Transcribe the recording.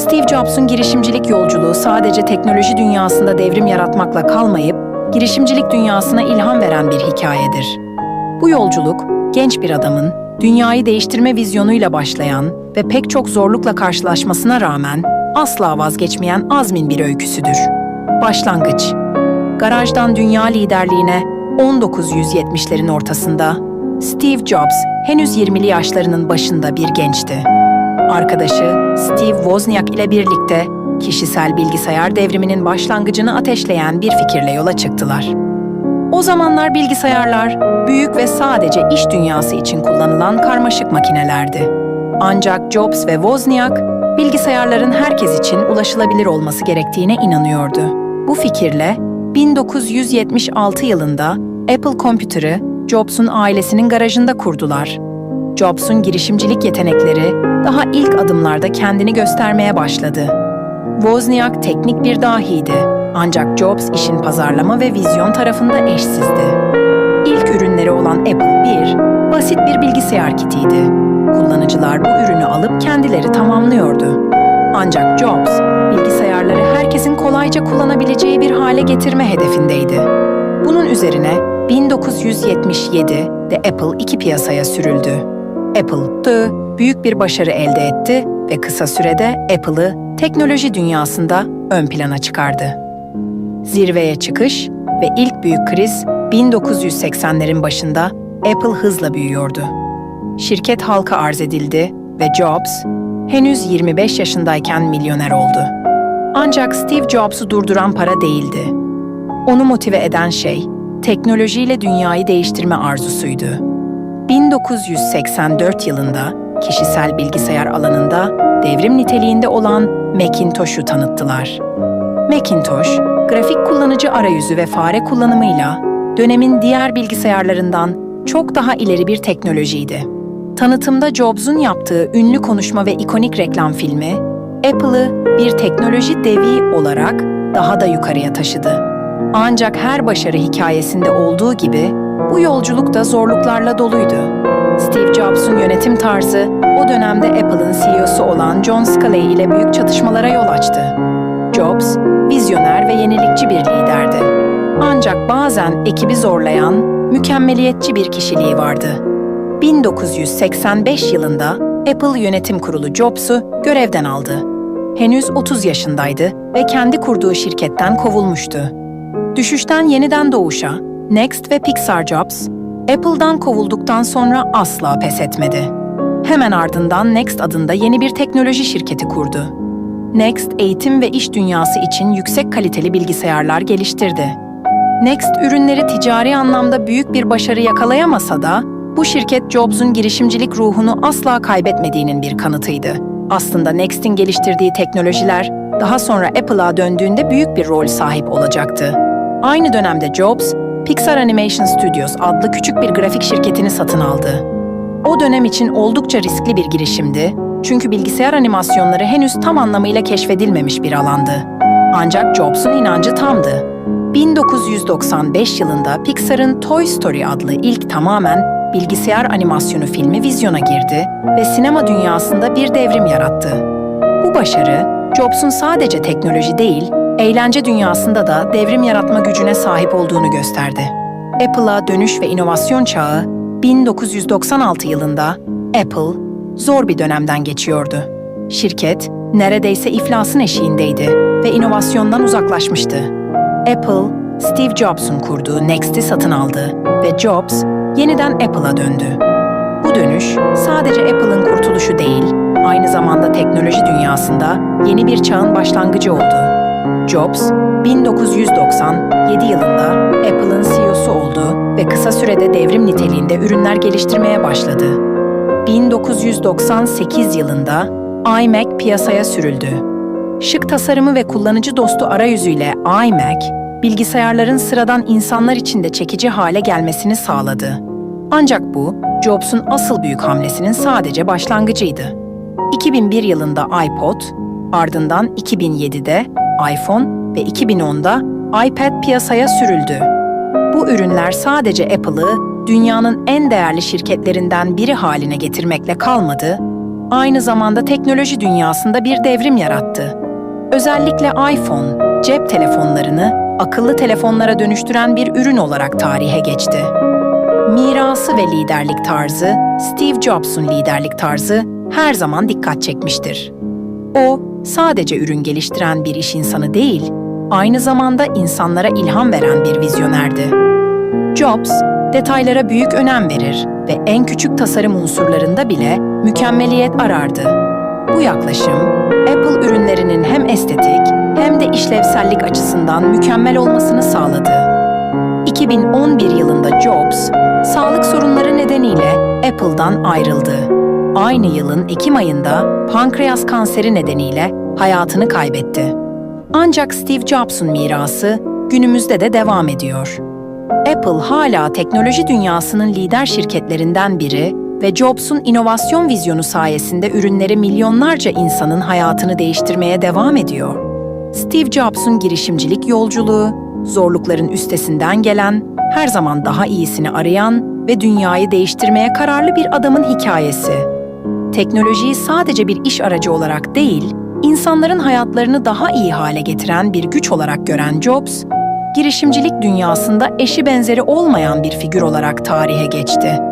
Steve Jobs'un girişimcilik yolculuğu sadece teknoloji dünyasında devrim yaratmakla kalmayıp, girişimcilik dünyasına ilham veren bir hikayedir. Bu yolculuk, genç bir adamın dünyayı değiştirme vizyonuyla başlayan ve pek çok zorlukla karşılaşmasına rağmen asla vazgeçmeyen azmin bir öyküsüdür. Başlangıç Garajdan dünya liderliğine 1970'lerin ortasında Steve Jobs henüz 20'li yaşlarının başında bir gençti. Arkadaşı Steve Wozniak ile birlikte kişisel bilgisayar devriminin başlangıcını ateşleyen bir fikirle yola çıktılar. O zamanlar bilgisayarlar büyük ve sadece iş dünyası için kullanılan karmaşık makinelerdi. Ancak Jobs ve Wozniak bilgisayarların herkes için ulaşılabilir olması gerektiğine inanıyordu. Bu fikirle 1976 yılında Apple Computer'ı Jobs'un ailesinin garajında kurdular. Jobs'un girişimcilik yetenekleri daha ilk adımlarda kendini göstermeye başladı. Wozniak teknik bir dahiydi ancak Jobs işin pazarlama ve vizyon tarafında eşsizdi. İlk ürünleri olan Apple 1, basit bir bilgisayar kitiydi. Kullanıcılar bu ürünü alıp kendileri tamamlıyordu. Ancak Jobs, bilgisayarları herkesin kolayca kullanabileceği bir hale getirme hedefindeydi. Bunun üzerine 1977'de Apple iki piyasaya sürüldü. Apple II büyük bir başarı elde etti ve kısa sürede Apple'ı teknoloji dünyasında ön plana çıkardı. Zirveye çıkış ve ilk büyük kriz 1980'lerin başında Apple hızla büyüyordu. Şirket halka arz edildi ve Jobs henüz 25 yaşındayken milyoner oldu. Ancak Steve Jobs'u durduran para değildi. Onu motive eden şey teknolojiyle dünyayı değiştirme arzusuydu. 1984 yılında kişisel bilgisayar alanında devrim niteliğinde olan Macintosh'u tanıttılar. Macintosh, grafik kullanıcı arayüzü ve fare kullanımıyla dönemin diğer bilgisayarlarından çok daha ileri bir teknolojiydi. Tanıtımda Jobs'un yaptığı ünlü konuşma ve ikonik reklam filmi, Apple'ı bir teknoloji devi olarak daha da yukarıya taşıdı. Ancak her başarı hikayesinde olduğu gibi bu yolculuk da zorluklarla doluydu. Steve Jobs'un yönetim tarzı o dönemde Apple'ın CEO'su olan John Sculley ile büyük çatışmalara yol açtı. Jobs, vizyoner ve yenilikçi bir liderdi. Ancak bazen ekibi zorlayan, mükemmeliyetçi bir kişiliği vardı. 1985 yılında Apple Yönetim Kurulu Jobs'u görevden aldı. Henüz 30 yaşındaydı ve kendi kurduğu şirketten kovulmuştu. Düşüşten yeniden doğuşa, Next ve Pixar Jobs, Apple'dan kovulduktan sonra asla pes etmedi. Hemen ardından Next adında yeni bir teknoloji şirketi kurdu. Next, eğitim ve iş dünyası için yüksek kaliteli bilgisayarlar geliştirdi. Next ürünleri ticari anlamda büyük bir başarı yakalayamasa da, bu şirket Jobs'un girişimcilik ruhunu asla kaybetmediğinin bir kanıtıydı. Aslında Next'in geliştirdiği teknolojiler daha sonra Apple'a döndüğünde büyük bir rol sahip olacaktı. Aynı dönemde Jobs, Pixar Animation Studios adlı küçük bir grafik şirketini satın aldı. O dönem için oldukça riskli bir girişimdi çünkü bilgisayar animasyonları henüz tam anlamıyla keşfedilmemiş bir alandı. Ancak Jobs'un inancı tamdı. 1995 yılında Pixar'ın Toy Story adlı ilk tamamen bilgisayar animasyonu filmi vizyona girdi ve sinema dünyasında bir devrim yarattı. Bu başarı, Jobs'un sadece teknoloji değil, eğlence dünyasında da devrim yaratma gücüne sahip olduğunu gösterdi. Apple'a dönüş ve inovasyon çağı 1996 yılında Apple zor bir dönemden geçiyordu. Şirket neredeyse iflasın eşiğindeydi ve inovasyondan uzaklaşmıştı. Apple, Steve Jobs'un kurduğu Next'i satın aldı ve Jobs yeniden Apple'a döndü. Bu dönüş sadece Apple'ın kurtuluşu değil, aynı zamanda teknoloji dünyasında yeni bir çağın başlangıcı oldu. Jobs, 1997 yılında Apple'ın CEO'su oldu ve kısa sürede devrim niteliğinde ürünler geliştirmeye başladı. 1998 yılında iMac piyasaya sürüldü. Şık tasarımı ve kullanıcı dostu arayüzüyle iMac, bilgisayarların sıradan insanlar için de çekici hale gelmesini sağladı. Ancak bu, Jobs'un asıl büyük hamlesinin sadece başlangıcıydı. 2001 yılında iPod, ardından 2007'de iPhone ve 2010'da iPad piyasaya sürüldü. Bu ürünler sadece Apple'ı dünyanın en değerli şirketlerinden biri haline getirmekle kalmadı, aynı zamanda teknoloji dünyasında bir devrim yarattı. Özellikle iPhone, cep telefonlarını akıllı telefonlara dönüştüren bir ürün olarak tarihe geçti. Mirası ve liderlik tarzı, Steve Jobs'un liderlik tarzı her zaman dikkat çekmiştir. O, sadece ürün geliştiren bir iş insanı değil, aynı zamanda insanlara ilham veren bir vizyonerdi. Jobs, detaylara büyük önem verir ve en küçük tasarım unsurlarında bile mükemmeliyet arardı. Bu yaklaşım, Apple ürünlerinin hem estetik hem de işlevsellik açısından mükemmel olmasını sağladı. 2011 yılında Jobs, sağlık sorunları nedeniyle Apple'dan ayrıldı. Aynı yılın Ekim ayında pankreas kanseri nedeniyle hayatını kaybetti. Ancak Steve Jobs'un mirası günümüzde de devam ediyor. Apple hala teknoloji dünyasının lider şirketlerinden biri ve Jobs'un inovasyon vizyonu sayesinde ürünleri milyonlarca insanın hayatını değiştirmeye devam ediyor. Steve Jobs'un girişimcilik yolculuğu, zorlukların üstesinden gelen, her zaman daha iyisini arayan ve dünyayı değiştirmeye kararlı bir adamın hikayesi. Teknolojiyi sadece bir iş aracı olarak değil, insanların hayatlarını daha iyi hale getiren bir güç olarak gören Jobs, girişimcilik dünyasında eşi benzeri olmayan bir figür olarak tarihe geçti.